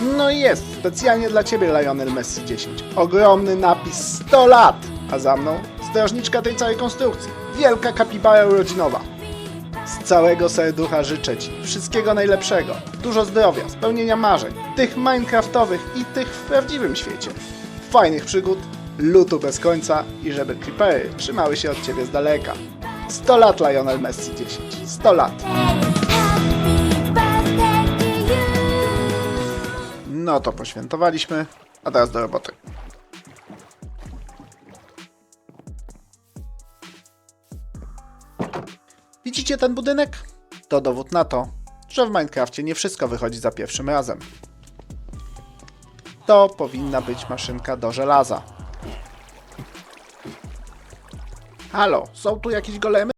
No i jest, specjalnie dla Ciebie Lionel Messi 10. Ogromny napis 100 lat, a za mną strażniczka tej całej konstrukcji. Wielka kapibara urodzinowa. Z całego serducha życzę Ci wszystkiego najlepszego, dużo zdrowia, spełnienia marzeń, tych minecraftowych i tych w prawdziwym świecie. Fajnych przygód, lutu bez końca i żeby creepery trzymały się od Ciebie z daleka. 100 lat Lionel Messi 10, 100 lat. No to poświętowaliśmy, a teraz do roboty. Widzicie ten budynek? To dowód na to, że w Minecrafcie nie wszystko wychodzi za pierwszym razem. To powinna być maszynka do żelaza. Halo, są tu jakieś golemy?